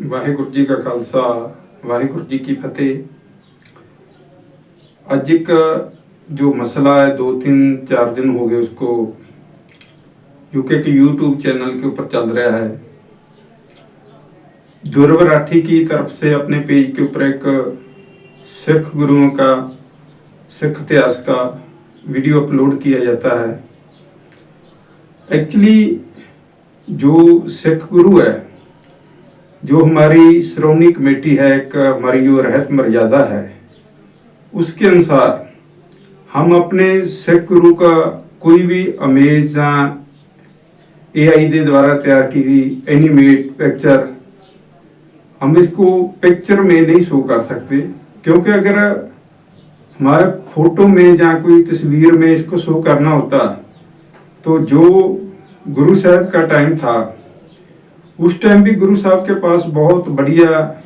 ਵਾਹਿਗੁਰੂ ਜੀ ਕਾ ਖਾਲਸਾ ਵਾਹਿਗੁਰੂ ਜੀ ਕੀ ਫਤਿਹ ਅੱਜ एक जो मसला है दो तीन चार दिन हो गए उसको यूके के यूट्यूब चैनल के ऊपर चल रहा है ध्रुव राठी की तरफ से अपने पेज के ऊपर एक सिख गुरुओं का सिख इतिहास का वीडियो अपलोड किया जाता है एक्चुअली जो सिख गुरु है जो हमारी श्रोमणी कमेटी है, एक हमारी जो रहत मर्यादा है, उसके अनुसार हम अपने सिख गुरु का कोई भी अमेज या ए आई के द्वारा तैयार की गई एनिमेट पिक्चर हम इसको पिक्चर में नहीं शो कर सकते। क्योंकि अगर हमारे फ़ोटो में या कोई तस्वीर में इसको शो करना होता तो जो गुरु साहब का टाइम था उस टाइम भी गुरु साहब के पास बहुत बढ़िया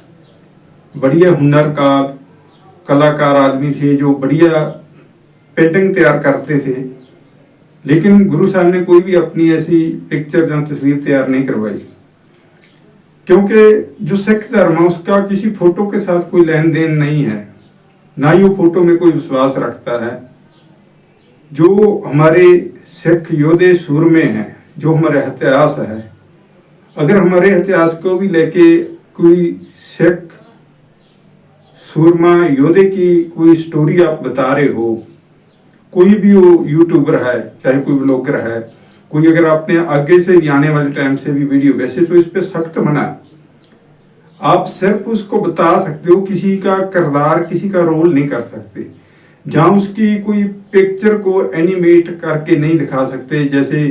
बढ़िया हुनर का कलाकार आदमी थे जो बढ़िया पेंटिंग तैयार करते थे। लेकिन गुरु साहब ने कोई भी अपनी ऐसी पिक्चर या तस्वीर तैयार नहीं करवाई। क्योंकि जो सिख धर्म है, उसका किसी फ़ोटो के साथ कोई लेन देन नहीं है। ना ही वो फ़ोटो में कोई विश्वास रखता है। जो हमारे सिख योद्धे सुर में हैं, जो हमारे इतिहास है अगर हमारे इतिहास को भी लेके कोई सिख, सूरमा योद्धे की कोई स्टोरी आप बता रहे हो, कोई भी वो यूट्यूबर है, चाहे कोई ब्लॉगर है, कोई अगर आपने आगे से भी आने वाले टाइम से भी वीडियो वैसे तो इस पे सख्त मना। आप सिर्फ़ उसको बता सकते हो, किसी का किरदार, किसी का रोल नहीं कर सकते। जहाँ उसकी कोई पिक्चर को एनिमेट करके नहीं दिखा सकते, जैसे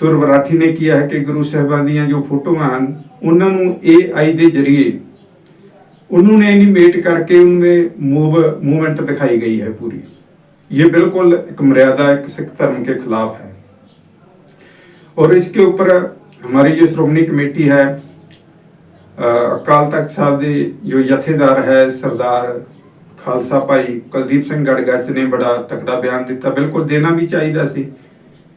ਤੁਰ ਵਰਾਠੀ ਨੇ ਕੀਤਾ ਹੈ ਕਿ ਗੁਰੂ ਸਾਹਿਬਾਂ ਦੀਆਂ ਜੋ ਫੋਟੋਆਂ ਹਨ, ਉਹਨਾਂ ਨੂੰ AI ਦੇ ਜ਼ਰੀਏ ਉਹਨਾਂ ਨੇ ਐਨੀਮੇਟ ਕਰਕੇ ਉਹਨੇ ਮੂਵ ਮੂਵਮੈਂਟ ਦਿਖਾਈ ਗਈ ਹੈ ਪੂਰੀ। ਇਹ ਬਿਲकुल एक मर्यादा एक सिख धर्म के खिलाफ है और इसके ऊपर हमारी जो श्रोमणी कमेटी है ਅਕਾਲ ਤਖਤ ਸਾਹਿਬ ਦੇ ਜੋ ਜਥੇਦਾਰ ਹੈ, ਸਰਦਾਰ ਖਾਲਸਾ ਭਾਈ ਕੁਲਦੀਪ ਸਿੰਘ ਗੜਗੱਚ ਨੇ ਬੜਾ ਤਕੜਾ ਬਿਆਨ ਦਿੱਤਾ। ਬਿਲਕੁਲ ਦੇਣਾ ਵੀ ਚਾਹੀਦਾ ਸੀ।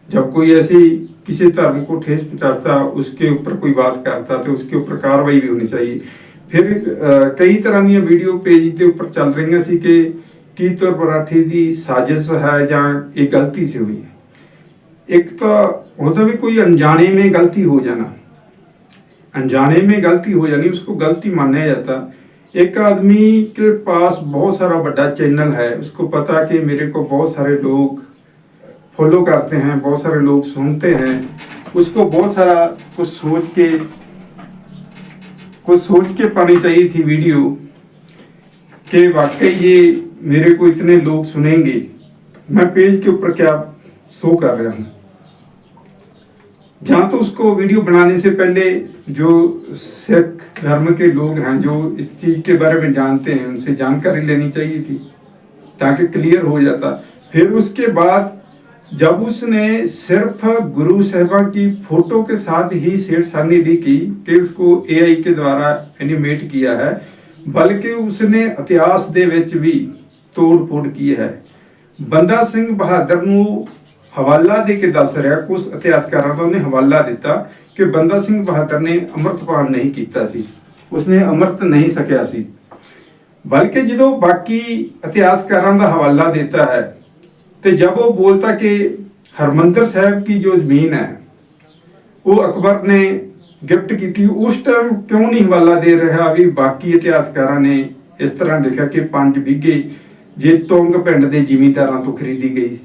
ਜਦ ਕੋਈ ਐਸੀ किसी धर्म को ठेस पहुंचाता उसके ऊपर कोई बात करता तो उसके ऊपर कार्रवाई भी होनी चाहिए ਫਿਰ ਅਹ, ਕਈ ਤਰ੍ਹਾਂ ਦੀਆਂ ਵੀਡੀਓ ਪੇਜ ਦੇ ਉੱਪਰ ਚੱਲ ਰਹੀਆਂ ਸੀ ਕਿ ਕੀ ਤੁਰ ਪਰਾਠੀ ਦੀ ਸਾਜ਼ਿਸ਼ ਹੈ ਜਾਂ ਇਹ ਗਲਤੀ से हुई है एक तो होता भी कोई अनजाने में गलती हो जाना अनजाने में गलती हो जानी उसको गलती माना जाता एक आदमी के पास बहुत सारा बड़ा चैनल है उसको पता कि मेरे को बहुत सारे लोग फॉलो करते हैं, बहुत सारे लोग सुनते हैं, उसको बहुत सारा कुछ सोच के, कुछ सोच के पानी चाहिए थी वीडियो, कि वाकई ये मेरे को इतने लोग सुनेंगे। मैं पेज के ऊपर क्या शो कर रहा हूँ। जहाँ तो उसको वीडियो बनाने से पहले जो सिख धर्म के लोग हैं, जो इस चीज़ के बारे में जानते हैं, उनसे जानकारी लेनी चाहिए थी, ताकि क्लियर हो जाता। फिर उसके बाद जब उसने सिर्फ गुरु साहबा की फोटो के साथ ही छेड़छाड़ी नहीं की कि उसको एआई के द्वारा एनिमेट किया है बल्कि उसने इतिहास ਦੇ ਵਿੱਚ ਵੀ ਤੋੜ ਫੋੜ ਕੀ ਹੈ ਬੰਦਾ ਸਿੰਘ ਬਹਾਦਰ ਨੂੰ ਹਵਾਲਾ ਦੇ ਕੇ ਦੱਸ ਰਿਹਾ ਕੁਝ ਇਤਿਹਾਸਕਾਰਾਂ ਦਾ ਉਹਨੇ ਹਵਾਲਾ ਦਿੱਤਾ ਕਿ ਬੰਦਾ ਸਿੰਘ ਬਹਾਦਰ ਨੇ ਅੰਮ੍ਰਿਤਪਾਨ ਨਹੀਂ ਕੀਤਾ ਸੀ ਉਸਨੇ ਅੰਮ੍ਰਿਤ ਨਹੀਂ ਸਕਿਆ ਸੀ बल्कि ਜਦੋਂ ਬਾਕੀ ਇਤਿਹਾਸਕਾਰਾਂ ਦਾ ਹਵਾਲਾ देता है तो जब वो बोलता कि हरमंदर साहब की जो ज़मीन है वो अकबर ने गिफ्ट की थी उस टाइम क्यों नहीं हवाला दे रहा भी बाकी ਇਤਿਹਾਸਕਾਰਾਂ ਨੇ ਇਸ ਤਰ੍ਹਾਂ ਲਿਖਿਆ ਕਿ 5 ਵਿਗੇ ਜੇਤੋਂਗ ਪਿੰਡ ਦੇ ਜ਼ਿਮੀਂਦਾਰਾਂ ਤੋਂ ਖਰੀਦੀ ਗਈ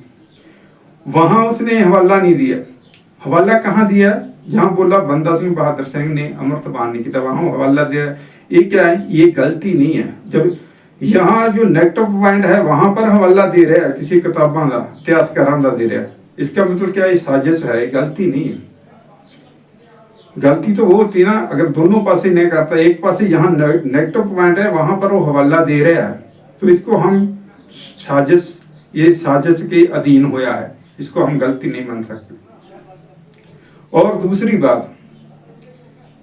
वहां उसने हवाला नहीं दिया हवाला कहाँ दिया जहाँ बोला बंदा सिंह बहादुर सिंह ने अमृतपान नहीं किया वहां हवाला दिया ये क्या है ये गलती नहीं है जब यहाँ जो नेगेटिव पॉइंट है, वहाँ पर हवाला दे रहा है, किसी किताबों का इतिहासकारों का दे रहा है। इसका मतलब क्या ये साजिश है गलती नहीं है। गलती तो वो होती ना, अगर दोनों पासे नहीं करता एक पासे यहाँ नेगेटिव पॉइंट है, वहाँ पर वो हवाला दे रहा है। तो इसको हम साजिश, ये साजिश के अधीन होया है। इसको हम गलती नहीं मान सकते। और दूसरी बात,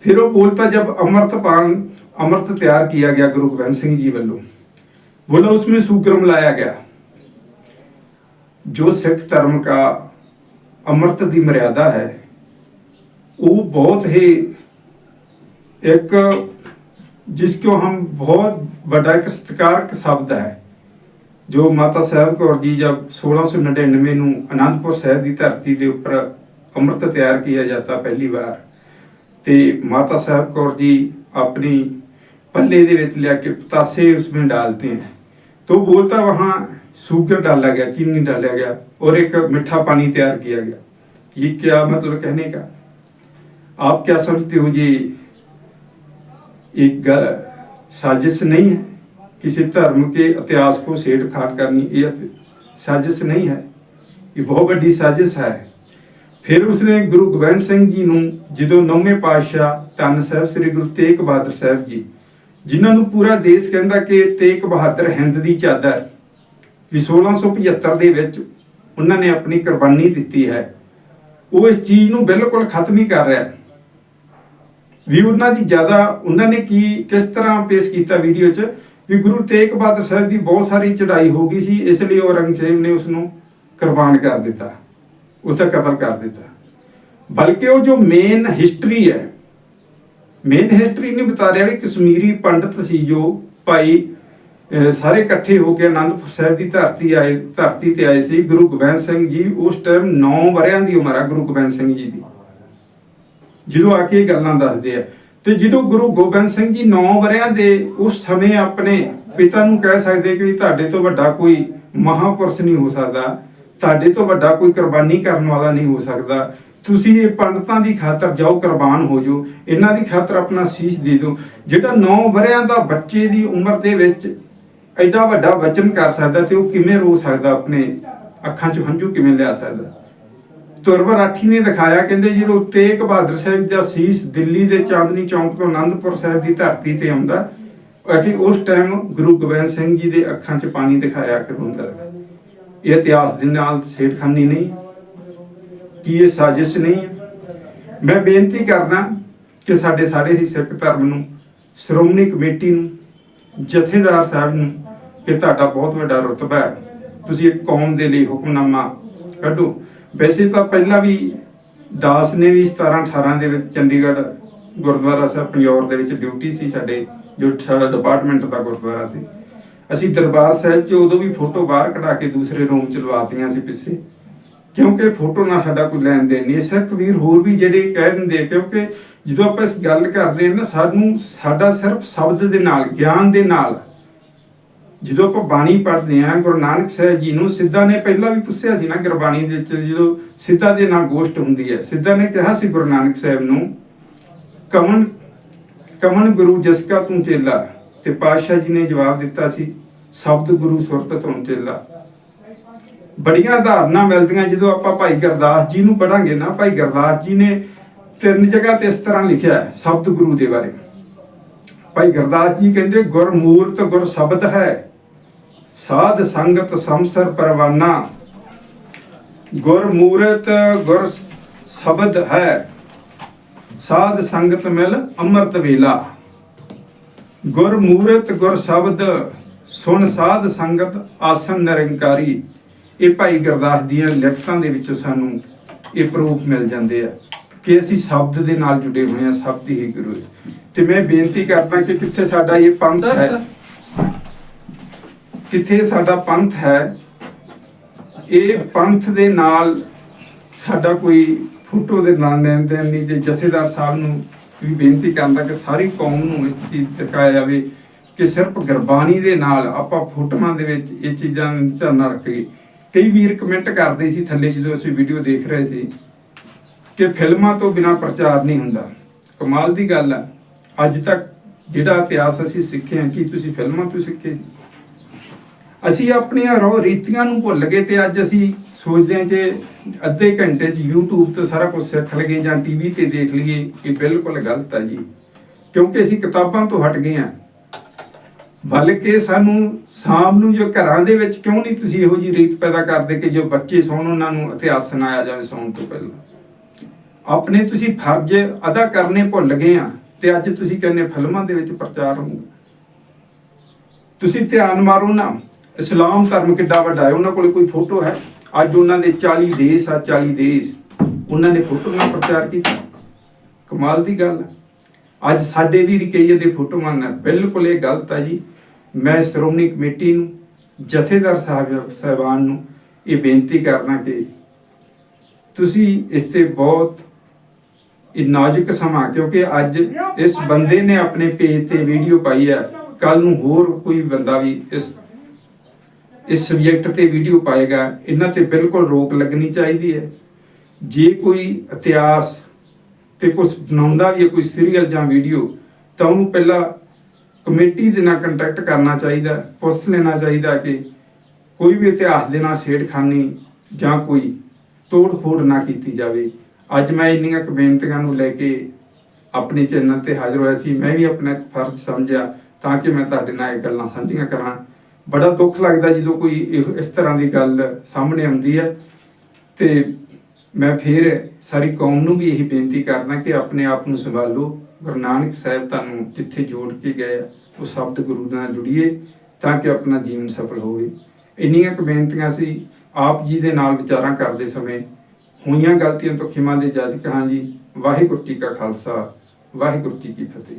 फिर वो बोलता जब अमृत पान अमृत तैयार किया गया गुरु गोबिंद सिंह जी वालों बोला उसमें सुक्रम लाया गया जो सिख धर्म का अमृत ਦੀ ਮਰਿਆਦਾ ਹੈ ਉਹ ਬਹੁਤ ਹੀ ਇੱਕ जिसको हम बहुत बड़ा एक सत्कारक शब्द है ਜੋ ਮਾਤਾ ਸਾਹਿਬ ਕੌਰ ਜੀ ਜਬ 1699 ਨੂੰ ਅਨੰਦਪੁਰ ਸਾਹਿਬ ਦੀ ਧਰਤੀ ਦੇ ਉੱਪਰ ਅੰਮ੍ਰਿਤ ਤਿਆਰ ਕੀਤਾ ਜਾਂਦਾ ਪਹਿਲੀ ਵਾਰ ਤੇ ਮਾਤਾ ਸਾਹਿਬ ਕੌਰ जी अपनी पल्ले ਦੇ ਵਿੱਚ ਲਿਆ के पतासे उसमें डालते हैं तो बोलता वहाँ शुगर डाला गया चीनी डाला गया और एक मीठा पानी तैयार किया गया ये क्या मतलब कहने का आप क्या समझते हो जी एक ग- साजिश नहीं है किसी धर्म के इतिहास को छेड़छाड़ करनी ये साजिश नहीं है ये बहुत बड़ी साजिश है ਫਿਰ ਉਸਨੇ ਗੁਰੂ ਗੋਬਿੰਦ ਸਿੰਘ ਜੀ ਨੂੰ ਜਦੋਂ ਨੌਵੇਂ ਪਾਤਸ਼ਾਹ ਧੰਨ ਸਾਹਿਬ ਸ੍ਰੀ ਗੁਰੂ ਤੇਗ ਬਹਾਦਰ ਸਾਹਿਬ ਜੀ ਜਿਨ੍ਹਾਂ ਨੂੰ ਪੂਰਾ ਦੇਸ਼ ਕਹਿੰਦਾ ਕਿ ਤੇਗ ਬਹਾਦਰ ਹਿੰਦ ਦੀ ਚਾਦਰ ਵੀ 1675 ਦੇ ਵਿੱਚ ਉਹਨਾਂ ਨੇ ਆਪਣੀ ਕੁਰਬਾਨੀ ਦਿੱਤੀ ਹੈ। ਉਹ ਇਸ ਚੀਜ਼ ਨੂੰ ਬਿਲਕੁਲ ਖਤਮ ਹੀ ਕਰ ਰਿਹਾ ਵੀ ਉਹਨਾਂ ਦੀ ਜ਼ਿਆਦਾ ਉਹਨਾਂ ਨੇ ਕੀ ਕਿਸ ਤਰ੍ਹਾਂ ਪੇਸ਼ ਕੀਤਾ ਵੀਡੀਓ 'ਚ? ਵੀ ਗੁਰੂ ਤੇਗ ਬਹਾਦਰ ਸਾਹਿਬ ਦੀ ਬਹੁਤ ਸਾਰੀ ਚੜ੍ਹਾਈ ਹੋ ਗਈ ਸੀ, ਇਸ ਲਈ ਔਰੰਗਜ਼ੇਬ ਨੇ ਉਸ ਨੂੰ ਕੁਰਬਾਨ ਕਰ ਦਿੱਤਾ ਉਸ ਦਾ ਕਤਲ ਕਰ ਦਿੱਤਾ। ਬਲਕਿ ਉਹ ਜੋ ਮੇਨ ਹਿਸਟਰੀ ਹੈ ਮੇਨ ਹਿਸਟਰੀ ਨੇ ਬਤਾ ਰਿਹਾ ਵੀ ਕਸ਼ਮੀਰੀ ਪੰਡਤ ਸੀ ਜੋ ਭਾਈ ਸਾਰੇ ਇਕੱਠੇ ਹੋ ਕੇ ਆਨੰਦਪੁਰ ਸਾਹਿਬ ਦੀ ਧਰਤੀ ਆਏ, ਧਰਤੀ ਤੇ ਆਏ ਸੀ, ਗੁਰੂ ਗੋਬਿੰਦ ਸਿੰਘ ਜੀ, ਉਸ ਟਾਈਮ 9 ਵਰਿਆਂ ਦੀ ਉਮਰ ਆ ਗੁਰੂ ਗੋਬਿੰਦ ਸਿੰਘ ਜੀ ਦੀ। ਜਦੋਂ ਆ ਕੇ ਇਹ ਗੱਲਾਂ ਦੱਸਦੇ ਆ। ਤੇ ਜਦੋਂ ਗੁਰੂ ਗੋਬਿੰਦ ਸਿੰਘ ਜੀ 9 ਵਰਿਆਂ ਦੇ ਉਸ ਸਮੇਂ ਆਪਣੇ ਪਿਤਾ ਨੂੰ ਕਹਿ ਸਕਦੇ ਕਿ ਤੁਹਾਡੇ ਤੋਂ ਵੱਡਾ ਕੋਈ ਮਹਾਪੁਰਸ਼ ਨਹੀਂ ਹੋ ਸਕਦਾ, ਤੁਹਾਡੇ ਤੋਂ ਵੱਡਾ ਕੋਈ ਕੁਰਬਾਨੀ ਕਰਨ ਵਾਲਾ ਨਹੀਂ ਹੋ ਸਕਦਾ ਤੁਸੀਂ ਇਹ ਪੰਡਤਾਂ ਦੀ ਖਾਤਰ ਜਾਓ, ਕੁਰਬਾਨ ਹੋ ਜਾਓ, ਇਹਨਾਂ ਦੀ ਖਾਤਰ ਆਪਣਾ ਸੀਸ ਦੇ ਦਿਓ। ਜਿਹੜਾ 9 ਵਰਿਆਂ ਦਾ ਬੱਚੇ ਦੀ ਉਮਰ ਦੇ ਵਿੱਚ ਐਡਾ ਵੱਡਾ ਵਚਨ ਕਰ ਸਕਦਾ ਤੇ ਉਹ ਕਿਵੇਂ ਰੋ ਸਕਦਾ, ਆਪਣੇ ਅੱਖਾਂ 'ਚ ਹੰਝੂ ਕਿਵੇਂ ਲਿਆ ਸਕਦਾ? ਤੁਰਵਰ ਆਠੀ ਨੇ ਦਿਖਾਇਆ, ਕਹਿੰਦੇ ਜਦੋਂ ਤੇਗ ਬਹਾਦਰ ਸਾਹਿਬ ਦਾ ਸੀਸ ਦਿੱਲੀ ਦੇ ਚਾਂਦਨੀ ਚੌਂਕ ਤੋਂ ਆਨੰਦਪੁਰ ਸਾਹਿਬ ਦੀ ਧਰਤੀ ਤੇ ਆਉਂਦਾ। ਅਖੀ ਉਸ ਟਾਈਮ ਗੁਰੂ ਗੋਬਿੰਦ ਸਿੰਘ ਜੀ ਦੇ ਅੱਖਾਂ 'ਚ ਪਾਣੀ ਦਿਖਾਇਆ ਕਰੂੰਦਾ ਇਹ ਇਤਿਹਾਸ ਦੇ ਨਾਲ ਛੇੜਖਾਨੀ ਨਹੀਂ। ਕੀ ਇਹ ਸਾਜ਼ਿਸ਼ ਨਹੀਂ ਹੈ? ਮੈਂ ਬੇਨਤੀ ਕਰਦਾ ਕਿ ਸਾਡੇ ਸਾਰੇ ਹੀ ਸਿੱਖ ਧਰਮ ਨੂੰ, ਸ਼੍ਰੋਮਣੀ ਕਮੇਟੀ ਨੂੰ, ਜਥੇਦਾਰ ਸਾਹਿਬ ਨੂੰ ਕਿ ਤੁਹਾਡਾ ਬਹੁਤ ਵੱਡਾ ਰੁਤਬਾ ਹੈ। ਤੁਸੀਂ ਇੱਕ ਕੌਮ ਦੇ ਲਈ ਹੁਕਮਨਾਮਾ ਕੱਢੋ। ਵੈਸੇ ਤਾਂ ਪਹਿਲਾਂ ਵੀ ਦਾਸ ਨੇ ਵੀ 17 18 ਦੇ ਵਿੱਚ ਚੰਡੀਗੜ੍ਹ ਗੁਰਦੁਆਰਾ ਸਾਹਿਬ ਪੰਜੌਰ ਦੇ ਵਿੱਚ ਡਿਊਟੀ ਸੀ ਸਾਡੇ, ਜੋ ਸਾਡਾ ਡਿਪਾਰਟਮੈਂਟ ਦਾ ਗੁਰਦੁਆਰਾ ਸੀ। ਅਸੀਂ ਦਰਬਾਰ ਸਾਹਿਬ 'ਚ ਉਦੋਂ ਵੀ ਫੋਟੋ ਬਾਹਰ ਕਢਾ ਕੇ ਦੂਸਰੇ ਰੂਮ 'ਚ ਲਵਾਤੀਆਂ ਸੀ ਪਿੱਛੇ। ਕਿਉਂਕਿ ਫੋਟੋ ਨਾਲ ਸਾਡਾ ਕੋਈ ਲੈਣ ਦੇਣ ਨਹੀਂ ਸਿੱਖ ਵੀਰ ਹੋਰ ਵੀ ਜਿਹੜੇ ਕਹਿ ਦਿੰਦੇ ਕਿਉਂਕਿ ਜਦੋਂ ਆਪਾਂ ਇਸ ਗੱਲ ਕਰਦੇ ਹਾਂ ਨਾ, ਸਾਨੂੰ, ਸਾਡਾ ਸਿਰਫ ਸ਼ਬਦ ਦੇ ਨਾਲ, ਗਿਆਨ ਦੇ ਨਾਲ, ਜਦੋਂ ਆਪਾਂ ਬਾਣੀ ਪੜ੍ਹਦੇ ਹਾਂ, ਗੁਰੂ ਨਾਨਕ ਸਾਹਿਬ ਜੀ ਨੂੰ ਸਿੱਧਾ ਨੇ ਪਹਿਲਾਂ ਵੀ ਪੁੱਛਿਆ ਸੀ ਨਾ ਗੁਰਬਾਣੀ ਦੇ ਵਿੱਚ, ਜਦੋਂ ਸਿੱਧਾ ਦੇ ਨਾਲ ਗੋਸ਼ਟ ਹੁੰਦੀ ਹੈ, ਸਿੱਧਾ ਨੇ ਕਿਹਾ ਸੀ ਗੁਰੂ ਨਾਨਕ ਸਾਹਿਬ ਨੂੰ, ਕਮਨ ਕਮਨ ਗੁਰੂ ਜਿਸ ਕਾ ਤੂੰ ਚੇਲਾ? ਤੇ ਪਾਤਸ਼ਾਹ ਜੀ ਨੇ ਜਵਾਬ ਦਿੱਤਾ ਸੀ, ਸ਼ਬਦ ਗੁਰੂ ਸੁਰਤ ਤੋਂ ਚੇਲਾ। ਬੜੀਆਂ ਉਦਾਹਰਨਾਂ ਮਿਲਦੀਆਂ ਜਦੋਂ ਆਪਾਂ ਭਾਈ ਗੁਰਦਾਸ ਜੀ ਨੂੰ ਪੜਾਂਗੇ ਨਾ, ਭਾਈ ਗੁਰਦਾਸ ਜੀ ਨੇ ਤਿੰਨ ਜਗ੍ਹਾ ਤੇ ਇਸ ਤਰ੍ਹਾਂ ਲਿਖਿਆ ਹੈ, ਸ਼ਬਦ ਗੁਰੂ ਦੇ ਬਾਰੇ। ਭਾਈ ਗੁਰਦਾਸ ਜੀ ਕਹਿੰਦੇ, ਗੁਰਮੂਰਤ ਗੁਰ ਸ਼ਬਦ ਹੈ, ਸਾਧ ਸੰਗਤ ਸੰਸਰ ਪਰਵਾਨਾ। ਗੁਰਮੂਰਤ ਗੁਰ ਸ਼ਬਦ ਹੈ, ਸਾਧ ਸੰਗਤ ਮਿਲ ਅੰਮ੍ਰਿਤ ਵੇਲਾ। ਗੁਰਮੂਰਤ ਗੁਰ ਸ਼ਬਦ ਸੁਣ ਸਾਧ ਸੰਗਤ ਆਸਨ ਨਿਰੰਕਾਰੀ। ਇਹ ਭਾਈ ਗੁਰਦਾਸ ਦੀਆਂ ਲਿਖਤਾਂ ਦੇ ਵਿੱਚੋਂ ਸਾਨੂੰ ਇਹ ਪ੍ਰੂਫ ਮਿਲ ਜਾਂਦੇ ਆ ਕਿ ਅਸੀਂ ਸ਼ਬਦ ਦੇ ਨਾਲ ਜੁੜੇ ਹੋਏ ਆ ਸ਼ਬਦ ਹੀ ਗੁਰੂ। ਤੇ ਮੈਂ ਬੇਨਤੀ ਕਰਦਾ ਕਿ ਕਿੱਥੇ ਸਾਡਾ ਇਹ ਪੰਥ ਹੈ। ਕਿੱਥੇ ਸਾਡਾ ਪੰਥ ਹੈ ਇਹ ਪੰਥ ਦੇ ਨਾਲ ਸਾਡਾ ਕੋਈ ਫੋਟੋ ਦੇ ਨਾਲ ਲੈਣ ਦੇਣ ਨਹੀਂ ਤੇ ਜਥੇਦਾਰ ਸਾਹਿਬ ਨੂੰ ਵੀ ਬੇਨਤੀ ਕਰਦਾ ਕਿ ਸਾਰੀ ਕੌਮ ਨੂੰ ਇਸ ਚੀਜ਼ ਦਿਖਾਇਆ ਜਾਵੇ ਕਿ ਸਿਰਫ ਗੁਰਬਾਣੀ ਦੇ ਨਾਲ ਆਪਾਂ ਫੋਟੋਆਂ ਦੇ ਵਿੱਚ ਇਹ ਚੀਜ਼ਾਂ ਨੂੰ ਧਿਆਨ ਰੱਖੀਏ ਕਈ ਵੀਰ ਕਮੈਂਟ ਕਰਦੇ ਸੀ ਥੱਲੇ ਜਦੋਂ ਅਸੀਂ ਵੀਡੀਓ ਦੇਖ ਰਹੇ ਸੀ ਕਿ ਫਿਲਮਾਂ ਤੋਂ ਬਿਨਾ ਪ੍ਰਚਾਰ ਨਹੀਂ ਹੁੰਦਾ। ਕਮਾਲ ਦੀ ਗੱਲ ਹੈ ਅੱਜ ਤੱਕ ਜਿਹੜਾ ਇਤਿਹਾਸ ਅਸੀਂ ਸਿੱਖੇ ਹਾਂ, ਕੀ ਤੁਸੀਂ ਫਿਲਮਾਂ ਤੋਂ ਸਿੱਖੇ ਸੀ? ਅਸੀਂ ਆਪਣੀਆਂ ਰੋ ਰੀਤੀਆਂ ਨੂੰ ਭੁੱਲ ਗਏ ਤੇ ਅੱਜ ਅਸੀਂ ਸੋਚਦੇ ਹਾਂ ਕਿ ਅੱਧੇ ਘੰਟੇ 'ਚ YouTube ਤੋਂ ਸਾਰਾ ਕੁਝ ਸਿੱਖ ਲਈਏ ਜਾਂ ਟੀਵੀ ਤੇ ਦੇਖ ਲਈਏ ਇਹ ਬਿਲਕੁਲ ਗਲਤ ਹੈ ਜੀ। ਕਿਉਂਕਿ ਅਸੀਂ ਕਿਤਾਬਾਂ ਤੋਂ ਹਟ ਗਏ ਹਾਂ। ਬਲਕਿ ਸਾਨੂੰ ਸ਼ਾਮ ਨੂੰ ਜੋ ਘਰਾਂ ਦੇ ਵਿੱਚ ਕਿਉਂ ਨਹੀਂ ਤੁਸੀਂ ਇਹੋ ਜੀ ਰੀਤ ਪੈਦਾ ਕਰਦੇ ਕਿ ਜੋ ਬੱਚੇ ਸੌਣ ਉਹਨਾਂ ਨੂੰ ਇਤਿਹਾਸ ਸੁਣਾਇਆ ਜਾਵੇ ਸੌਣ ਤੋਂ ਪਹਿਲਾਂ? ਆਪਣੇ ਤੁਸੀਂ ਫਰਜ਼ ਅਦਾ ਕਰਨੇ ਭੁੱਲ ਗਏ ਆ ਤੇ ਅੱਜ ਤੁਸੀਂ ਕਹਿੰਦੇ ਫਿਲਮਾਂ ਦੇ ਵਿੱਚ ਪ੍ਰਚਾਰ ਹੋਊਗਾ। ਤੁਸੀਂ ਧਿਆਨ ਮਾਰੋ ਨਾ, ਇਸਲਾਮ ਧਰਮ ਕਿੱਡਾ ਵੱਡਾ ਹੈ, ਉਹਨਾਂ ਕੋਲ ਕੋਈ ਫੋਟੋ ਹੈ? ਅੱਜ ਉਹਨਾਂ ਦੇ 40 ਦੇਸ਼ ਆ 40 ਦੇਸ਼, ਉਹਨਾਂ ਨੇ ਫੋਟੋ ਨਾਲ ਪ੍ਰਚਾਰ ਕੀਤਾ। ਕਮਾਲ ਦੀ ਗੱਲ ਅੱਜ ਸਾਡੇ ਵੀ ਕਈ ਦੇ ਫੋਟੋਆਂ ਨੇ ਬਿਲਕੁਲ ਇਹ ਗਲਤ ਆ ਜੀ। ਮੈਂ ਸ਼੍ਰੋਮਣੀ ਕਮੇਟੀ ਨੂੰ, ਜਥੇਦਾਰ ਸਾਹਿਬ ਸਾਹਿਬਾਨ ਨੂੰ ਇਹ ਬੇਨਤੀ ਕਰਨਾ ਕਿ ਤੁਸੀਂ ਇਸ ਤੇ ਬਹੁਤ ਇਹ ਨਾਜ਼ੁਕ ਸਮਾਂ, ਕਿਉਂਕਿ ਅੱਜ ਇਸ ਬੰਦੇ ਨੇ ਆਪਣੇ ਪੇਜ ਤੇ ਵੀਡੀਓ ਪਾਈ ਹੈ। ਕੱਲ ਨੂੰ ਹੋਰ ਕੋਈ ਬੰਦਾ ਵੀ ਇਸ ਇਸ ਸਬਜੈਕਟ ਤੇ ਵੀਡੀਓ ਪਾਏਗਾ, ਇਹਨਾਂ ਤੇ ਬਿਲਕੁਲ ਰੋਕ ਲੱਗਣੀ ਚਾਹੀਦੀ ਹੈ। ਜੇ ਕੋਈ ਇਤਿਹਾਸ ਤੇ ਕੁਝ ਬਣਾਉਂਦਾ ਵੀ ਹੈ, ਕੋਈ ਸੀਰੀਅਲ ਜਾਂ ਵੀਡੀਓ ਤਾਂ ਉਹਨੂੰ ਪਹਿਲਾਂ ਕਮੇਟੀ ਦੇ ਨਾਲ ਕੰਟੈਕਟ ਕਰਨਾ ਚਾਹੀਦਾ ਪੁੱਛ ਲੈਣਾ ਚਾਹੀਦਾ ਕਿ ਕੋਈ ਵੀ ਇਤਿਹਾਸ ਦੇ ਨਾਲ ਛੇੜਖਾਨੀ ਜਾਂ ਕੋਈ ਤੋੜ ਫੋੜ ਨਾ ਕੀਤੀ ਜਾਵੇ। ਅੱਜ ਮੈਂ ਇੰਨੀਆਂ ਕੁ ਬੇਨਤੀਆਂ ਨੂੰ ਲੈ ਕੇ ਆਪਣੇ ਚੈਨਲ ਤੇ ਹਾਜ਼ਰ ਹੋਇਆ ਸੀ। ਮੈਂ ਵੀ ਆਪਣਾ ਇੱਕ ਫਰਜ਼ ਸਮਝਿਆ ਤਾਂ ਕਿ ਮੈਂ ਤੁਹਾਡੇ ਨਾਲ ਇਹ ਗੱਲਾਂ ਸਾਂਝੀਆਂ ਕਰਾਂ। ਬੜਾ ਦੁੱਖ ਲੱਗਦਾ ਜਦੋਂ ਕੋਈ ਇਹ- ਇਸ ਤਰ੍ਹਾਂ ਦੀ ਗੱਲ ਸਾਹਮਣੇ ਆਉਂਦੀ ਹੈ। ਤੇ ਮੈਂ ਫਿਰ ਸਾਰੀ ਕੌਮ ਨੂੰ ਵੀ ਇਹੀ ਬੇਨਤੀ ਕਰਦਾ ਕਿ ਆਪਣੇ ਆਪ ਨੂੰ ਸੰਭਾਲੋ। ਗੁਰੂ ਨਾਨਕ ਸਾਹਿਬ ਤੁਹਾਨੂੰ ਜਿੱਥੇ ਜੋੜ ਕੇ ਗਏ ਉਹ ਸ਼ਬਦ ਗੁਰੂ ਨਾਲ ਜੁੜੀਏ ਤਾਂ ਕਿ ਆਪਣਾ ਜੀਵਨ ਸਫਲ ਹੋਵੇ। ਇੰਨੀਆਂ ਕੁ ਬੇਨਤੀਆਂ ਸੀ ਆਪ ਜੀ ਦੇ ਨਾਲ ਵਿਚਾਰਾਂ ਕਰਦੇ ਸਮੇਂ ਹੋਈਆਂ ਗਲਤੀਆਂ ਤੋਂ ਖਿਮਾ ਦੇ ਜਾਚਕ ਕਹਾਂ ਜੀ? ਵਾਹਿਗੁਰੂ ਜੀ ਕਾ ਖਾਲਸਾ, ਵਾਹਿਗੁਰੂ ਜੀ ਕੀ ਫਤਿਹ।